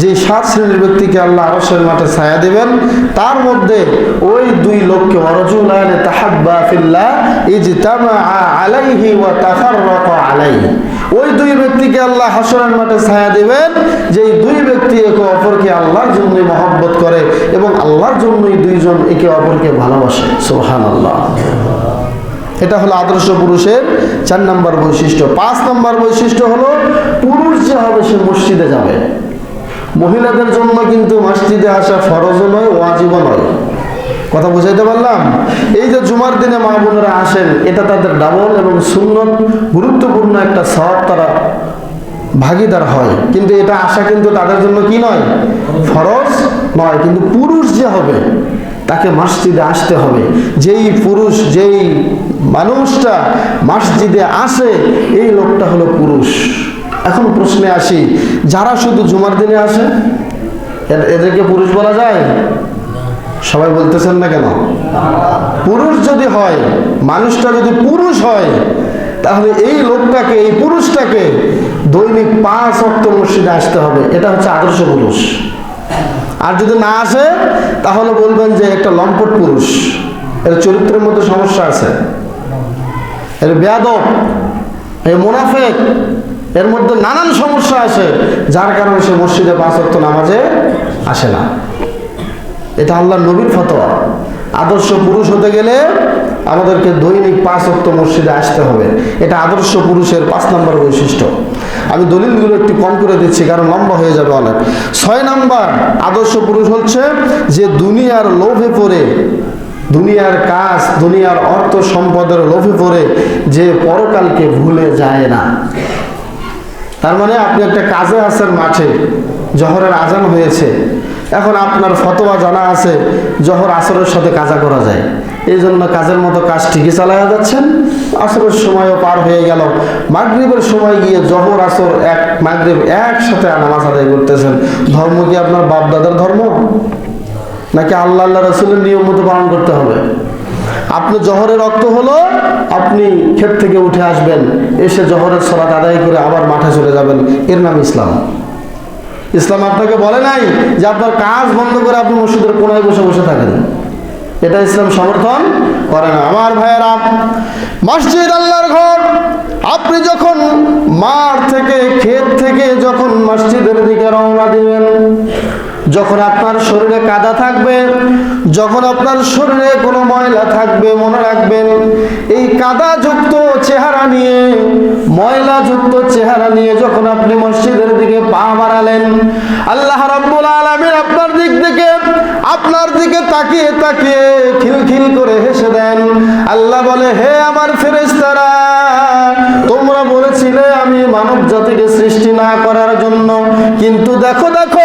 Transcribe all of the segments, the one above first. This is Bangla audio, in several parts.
যে সাত শ্রেণির ব্যক্তিকে আল্লাহ আরশের মাঠে ছায়া দেবেন, তার মধ্যে ওই দুই লোককে ওয়ারজুলান তাহাব্বা ফিল্লাহ ইজতামা আলাইহি ওয়া তাফাররাকা আলাইহি। ওই দুই ব্যক্তিকে আল্লাহ হাসরের মাঠে ছায়া দেবেন যে দুই ব্যক্তি একে অপরকে আল্লাহর জন্যই মহব্বত করে এবং আল্লাহর জন্যই দুইজন একে অপরকে ভালোবাসে। সুবহানাল্লাহ। এটা হলো আদর্শ পুরুষের চার নম্বর বৈশিষ্ট্য। পাঁচ নম্বর বৈশিষ্ট্য হলো, পুরুষ যে হবে সে মসজিদে যাবে। মহিলাদের জন্য কিন্তু মসজিদে আসা ফরজও নয়, ওয়াজিবও নয়। কথা বুঝাইতে পারলাম? এই যে জুমার দিনে মা বোনেরা আসেন, এটা তাদের ডাবল এবং সুন্দর গুরুত্বপূর্ণ একটা সব তারা ভাগিদার হয়। কিন্তু এটা আসা কিন্তু তাদের জন্য কি নয়? ফরজ নয়, কিন্তু পুরুষ যে হবে, তাকে মসজিদে আসতে হবে। যেই পুরুষ, যেই মানুষটা মসজিদে আসে, এই লোকটা হলো পুরুষ। এখন প্রশ্নে আসি, যারা শুধু জুমার দিনে আসে এ- এদেরকে পুরুষ বলা যায়? সবাই বলতেছেন না কেন? পুরুষ যদি হয়, মানুষটা যদি পুরুষ হয়, তাহলে এই লোকটাকে, এই পুরুষটাকে দৈনিক পাঁচ অক্ট মসজিদে আসতে হবে। এটা হচ্ছে আদর্শ পুরুষ। আর যদি না আসে, তাহলে বলবেন যে একটা লম্পট পুরুষ। এর চরিত্রের মধ্যে সমস্যা আছে। এর বেয়াদব এই মুনাফেক এর মধ্যে নানান সমস্যা আছে, যার কারণে সে মসজিদে পাঁচ অক্ট নামাজে আসে না। এটা আল্লাহ নবীর ফতোয়া। আদর্শ পুরুষ হতে গেলে আমাদেরকে দৈনিক পাঁচ অক্ট মসজিদে আসতে হবে। এটা আদর্শ পুরুষের পাঁচ নম্বর বৈশিষ্ট্য। আমি দলিলগুলো একটু কম করে দিচ্ছি, কারণ লম্বা হয়ে যাবে অনেক। ছয় নম্বর, আদর্শ পুরুষ হচ্ছে যে দুনিয়ার লোভে পড়ে, দুনিয়ার কাজ, দুনিয়ার অর্থ সম্পদের লোভে পড়ে, যে পরকালকে ভুলে যায় না। তার মানে আপনি একটা কাজে আছেন মাঠে, জহরের আজান হয়েছে। এখন আপনার ফতোয়া জানা আছে, জহর আসরের সাথে কাজা করা যায়। এই জন্য কাজের মতো কাজ ঠিকই চালায়া যাচ্ছেন। আসরের সময়ও পার হয়ে গেল। মাগরিবের সময় গিয়ে জহর, আসর এক, মাগরিব একসাথে নামাজ আদায় করতেছেন। ধর্ম কি আপনার বাপ দাদার ধর্ম? নাকি আল্লাহ আল্লাহ, রসুলের নিয়ম মতো পালন করতে হবে? আপনি জহরের রক্ত হলো, আপনি ক্ষেত থেকে উঠে আসবেন, এসে জহরের সলাত আদায় করে আবার মাঠে চলে যাবেন। এর নাম ইসলাম। ইসলাম আপনাকে বলে নাই যে আপনার কাজ বন্ধ করে আপনি মসজিদের কোনায় বসে বসে থাকেন। এটা ইসলাম সমর্থন করে না। আমার ভাইয়েরা, মসজিদ আল্লাহর ঘর। আপনি যখন মাঠ থেকে, ক্ষেত থেকে যখন মসজিদের দিকে রওনা দিবেন যখন আপনার শরীরে কাদা থাকবে, যখন আপনার শরীরে কোনো ময়লা থাকবে, মনে রাখবেন, এই কাদা যুক্ত চেহারা নিয়ে ময়লা যুক্ত চেহারা নিয়ে যখন আপনি মসজিদের দিকে পা বাড়ালেন, আল্লাহ রাব্বুল আলামিন আপনার দিক থেকে, আপনার দিকে তাকিয়ে তাকিয়ে খিলখিল করে হেসে দেন। আল্লাহ বলে, হে আমার ফেরেশতারা, তোমরা বলেছিলে আমি মানব জাতিকে সৃষ্টি না করার জন্য, কিন্তু দেখো দেখো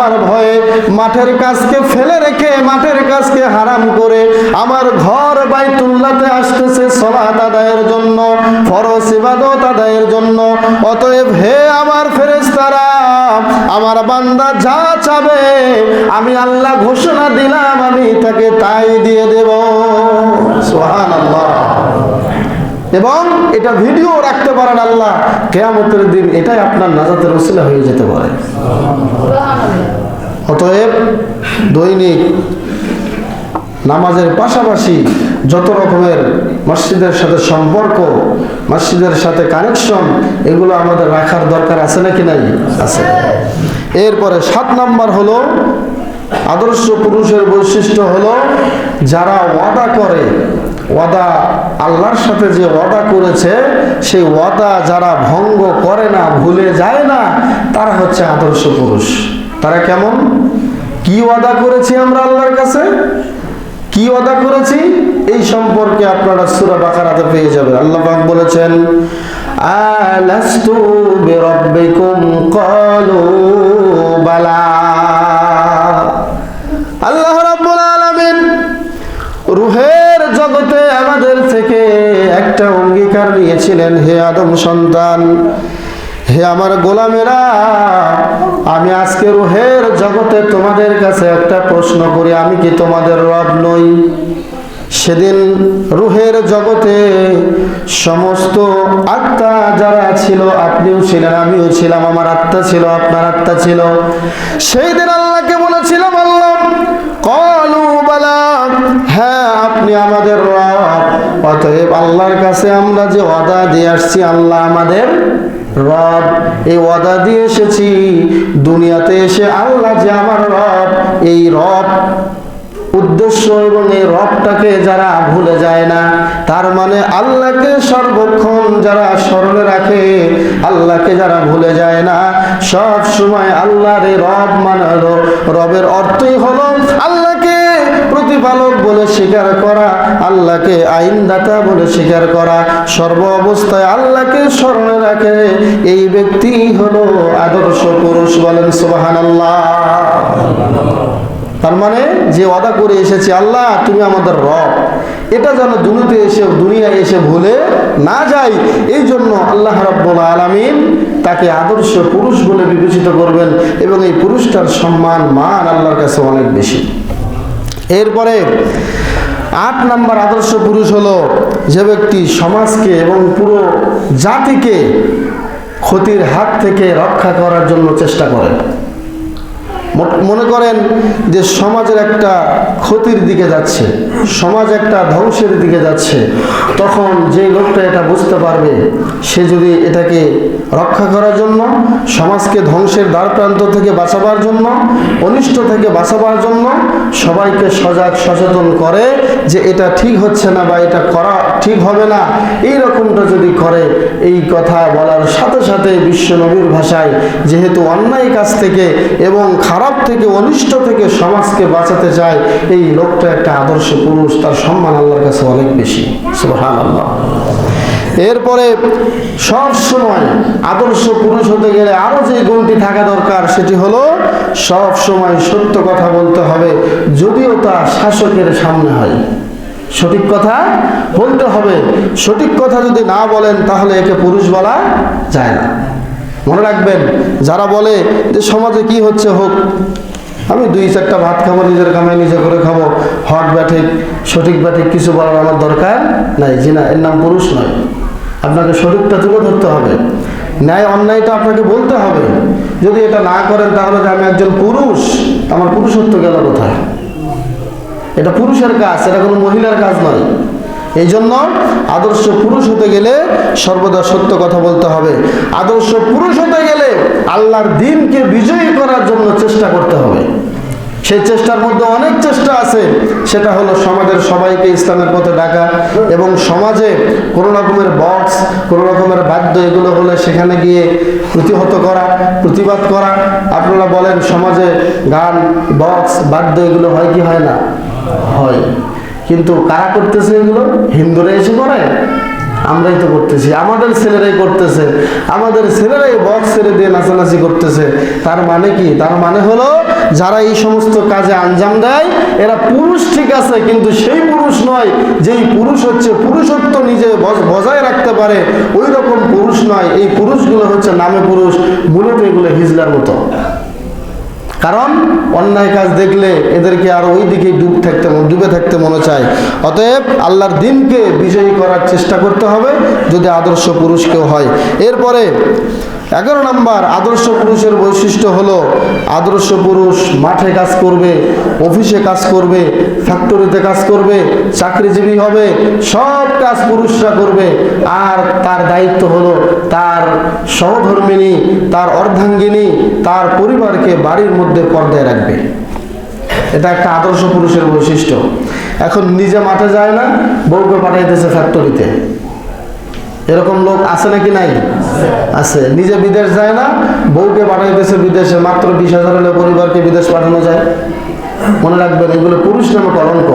আমার ভয়ে মাঠের কাজকে ফেলে রেখে, মাঠের কাজকে হারাম করে আমার ঘর বাইতুল্লাতে আসতেছে সলাত আদায়ের জন্য, ফরজ ইবাদত আদায়ের জন্য। অতএব হে আমার ফেরেশতারা, আমার বান্দা যা চাবে, আমি আল্লাহ ঘোষণা দিলাম, আমি তাকে তাই দিয়ে দেব। সুবহানাল্লাহ। এবং এটা ভিডিও রাখতে পারেন আল্লাহ। কেয়ামতের দিন এটাই আপনার নাজাতের ওসিলা হয়ে যেতে পারে। অতএব দৈনিক নামাজের পাশাপাশি যত রকমের মসজিদের সাথে সম্পর্ক, মসজিদের সাথে কানেকশন এগুলো আমাদের রাখার দরকার আছে নাকি নাই? আছে। এরপরে সাত নাম্বার হলো, আদর্শ পুরুষের বৈশিষ্ট্য হলো যারা ওয়াদা করে ওয়াদা আল্লাহর সাথে যে ওয়াদা করেছে, সেই ওয়াদা যারা ভঙ্গ করে না, ভুলে যায় না, তারা হচ্ছে আদর্শ পুরুষ। তারা কেমন? কি ওয়াদা করেছি আমরা আল্লাহর কাছে? কি ওয়াদা করেছি? এই সম্পর্কে আপনারা সূরা বাকারাতে পেয়ে যাবেন। আল্লাহ পাক বলেছেন, আলাস্তু বিরাব্বিকুম? ক্বালু বালা। অঙ্গীকার হে আদম সন্তান, হে আমার গোলামেরা, আমি আজকে রুহের জগতে তোমাদের কাছে একটা প্রশ্ন করি, আমি কি তোমাদের রব নই? সেদিন রুহের জগতে সমস্ত আত্মা যারা ছিল, আপনিও ছিলেন, আমিও ছিলাম, আমার আত্মা ছিল, আপনার আত্মা ছিল। সেই দিন আল্লাহকে হ্যাঁ আপনি আমাদের রব। অতএব আল্লাহর কাছে আমরা যে ওয়াদা দিয়ে আসছি, আল্লাহ আমাদের রব। এই ওয়াদা দিয়ে এসেছি, দুনিয়াতে এসে আল্লাহ যে আমার রব, এই রব উদ্দেশ্য এবং এই রবটাকে যারা ভুলে যায় না, তার মানে আল্লাহকে সর্বক্ষণ যারা স্মরণে রাখে, আল্লাহকে যারা ভুলে যায় না, সব সময় আল্লাহর রব মানে রবের অর্থই হলো আল্লাহকে প্রতিপালক বলে স্বীকার করা, আল্লাহকে আইনদাতা বলে স্বীকার করা, সর্ব অবস্থায় আল্লাহকে স্মরণে রাখে, এই ব্যক্তি হলো আদর্শ পুরুষ বলেন সুবাহান তার মানে যে অদা করে এসেছে, আল্লাহ তুমি আমাদের রব। এটা যেন দুনিতে এসে, দুনিয়ায় এসে ভুলে না যায় এই জন্য আল্লাহ রব্বুল আলমিন তাকে আদর্শ পুরুষ বলে বিবেচিত করবেন এবং এই পুরুষটার সম্মান, মান আল্লাহর কাছে অনেক বেশি। এরপরে আট নাম্বার আদর্শ পুরুষ হলো যে ব্যক্তি সমাজকে এবং পুরো জাতিকে ক্ষতির হাত থেকে রক্ষা করার জন্য চেষ্টা করে। মনে করেন যে সমাজের একটা ক্ষতির দিকে যাচ্ছে, সমাজ একটা ধ্বংসের দিকে যাচ্ছে, তখন যে লোকটা এটা বুঝতে পারবে, সে যদি এটাকে রক্ষা করার জন্য, সমাজকে ধ্বংসের দ্বার প্রান্ত থেকে বাঁচাবার জন্য, অনিষ্ট থেকে বাঁচাবার জন্য সবাইকে সজাগ সচেতন করে যে এটা ঠিক হচ্ছে না বা এটা করা ঠিক হবে না এই রকমটা যদি করে, এই কথা বলার সাথে সাথে বিশ্ব নবীর ভাষায় যেহেতু অন্যায় কাজ থেকে এবং খারাপ থেকে, অনিষ্ট থেকে সমাজকে বাঁচাতে চায়, এই লোকটা একটা আদর্শ পুরুষ, তার সম্মান আল্লাহর কাছে অনেক বেশি। সুবহানাল্লাহ। এরপরে সব সময় আদর্শ পুরুষ হতে গেলে আরও যে গুণটি থাকা দরকার, সেটি হলো সব সময় সত্য কথা বলতে হবে, যদিও তা শাসকের সামনে হয়। সঠিক কথা বলতে হবে, সঠিক কথা যদি না বলেন, তাহলে একে পুরুষ বলা যায় না। মনে রাখবেন, যারা বলে যে সমাজে কি হচ্ছে হোক, আমি দুই চারটা ভাত খাব, নিজের কামাই নিজে করে খাব। হট ব্যাঠিক, সঠিক ব্যাঠিক কিছু বলার আমার দরকার নাই। জি না, এর নাম পুরুষ নয়। আপনাকে সঠিকটা তুলে ধরতে হবে। ন্যায় অন্যায়টা আপনাকে বলতে হবে। যদি এটা না করেন, তাহলে যে আমি একজন পুরুষ, আমার পুরুষত্ব গেল কোথায়? এটা পুরুষের কাজ, এটা কোনো মহিলার কাজ নয়। এই জন্য আদর্শ পুরুষ হতে গেলে সর্বদা সত্য কথা বলতে হবে। আদর্শ পুরুষ হতে গেলে আল্লাহর দিনকে বিজয়ী করার জন্য চেষ্টা করতে হবে। সেই চেষ্টার মধ্যে অনেক চেষ্টা আছে, সেটা হলো সমাজের সবাইকে ইসলামের পথে ডাকা এবং সমাজে কোনো রকমের বক্স কোনো রকমের বাদ্য এগুলো হলে সেখানে গিয়ে প্রতিহত করা, প্রতিবাদ করা। আপনারা বলেন, সমাজে গান বক্স বাদ্য এগুলো হয় কি হয় না? হয়। কিন্তু কারা করতেছে এগুলো? হিন্দুরা এসে করে আমরাই তো করতেছি। আমাদের ছেলেরাই করতেছে। আমাদের ছেলেরাই বক্স ছেড়ে দিয়ে নাচানাচি করতেছে। তার মানে কি? তার মানে হলো, যারা এই সমস্ত কাজে আঞ্জাম দেয়, এরা পুরুষ ঠিক আছে, কিন্তু সেই পুরুষ নয় যেই পুরুষ হচ্ছে পুরুষত্ব নিজে বজ- বজায় রাখতে পারে। ওই রকম পুরুষ নয়। এই পুরুষগুলো হচ্ছে নামে পুরুষ, মূলত এগুলো হিজলার মতো। কারণ অন্যায় কাজ দেখলে এদেরকে আর ওই দিকে ডুব থাকতে ডুবে থাকতে মনে চায়। অতএব আল্লাহর দিনকে বিজয়ী করার চেষ্টা করতে হবে যদি আদর্শ পুরুষ কেউ হয়। এরপরে এগারো নম্বর, আদর্শ পুরুষের বৈশিষ্ট্য হলো আদর্শ পুরুষ মাঠে কাজ করবে, অফিসে কাজ করবে, ফ্যাক্টরিতে কাজ করবে, চাকরিজীবী হবে, সব কাজ পুরুষরা করবে। আর তার দায়িত্ব হলো তার সহধর্মিনী, তার অর্ধাঙ্গিনী, তার পরিবারকে বাড়ির মধ্যে পর্দায় রাখবে। এটা একটা আদর্শ পুরুষের বৈশিষ্ট্য। এখন নিজে মাঠে যায় না, বউকে পাঠাইতেছে ফ্যাক্টরিতে। এরকম লোক আছে নাকি নাই? আছে। নিজে বিদেশ যায় না, বউকে পাঠাইতেছে বিদেশে, মাত্র বিশ হাজার হলে পরিবারকে বিদেশ পাঠানো যায়। মনে রাখবেন, এগুলো পুরুষ নামে কলঙ্ক।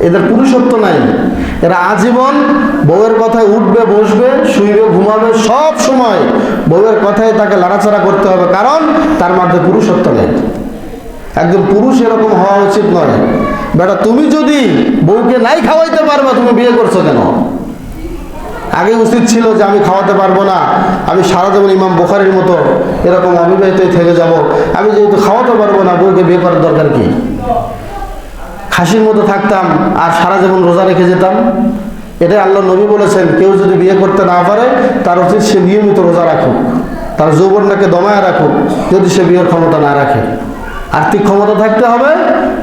এদের পুরুষত্ব নাই। এরা আজীবন বউয়ের কথায় উঠবে, বসবে, শুইবে, ঘুমাবে সব সময়। বউয়ের কথায় তাকে লাড়াচাড়া করতে হবে, কারণ তার মধ্যে পুরুষত্ব নেই। একজন পুরুষ এরকম হওয়া উচিত নয়। বেটা, তুমি যদি বউকে নাই খাওয়াইতে পারবা, তুমি বিয়ে করছ কেন? আগে উচিত ছিল যে আমি খাওয়াতে পারব না, আমি সারা জীবন ইমাম বোখারির মতো এরকম অবিবাহিতই থেকে যাব, আমি যেহেতু খাওয়াতে পারব না, বউকে বিয়ে করার দরকার কি? খাসির মতো থাকতাম আর সারা জীবন রোজা রেখে যেতাম। এটাই আল্লাহ নবী বলেছেন, কেউ যদি বিয়ে করতে না পারে, তার উচিত সে নিয়মিত রোজা রাখুক, তার যৌবনটাকে দমায় রাখুক, যদি সে বিয়ের ক্ষমতা না রাখে। আর্থিক ক্ষমতা থাকতে হবে,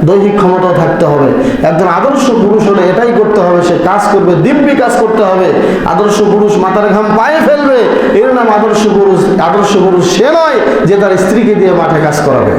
দৈহিক ক্ষমতাও থাকতে হবে। একজন আদর্শ পুরুষ হলে এটাই করতে হবে, সে কাজ করবে, দিব্যি কাজ করতে হবে। আদর্শ পুরুষ মাথার ঘাম পায়ে ফেলবে, এর নাম আদর্শ পুরুষ আদর্শ পুরুষ সে নয় যে তার স্ত্রীকে দিয়ে মাঠে কাজ করাবে।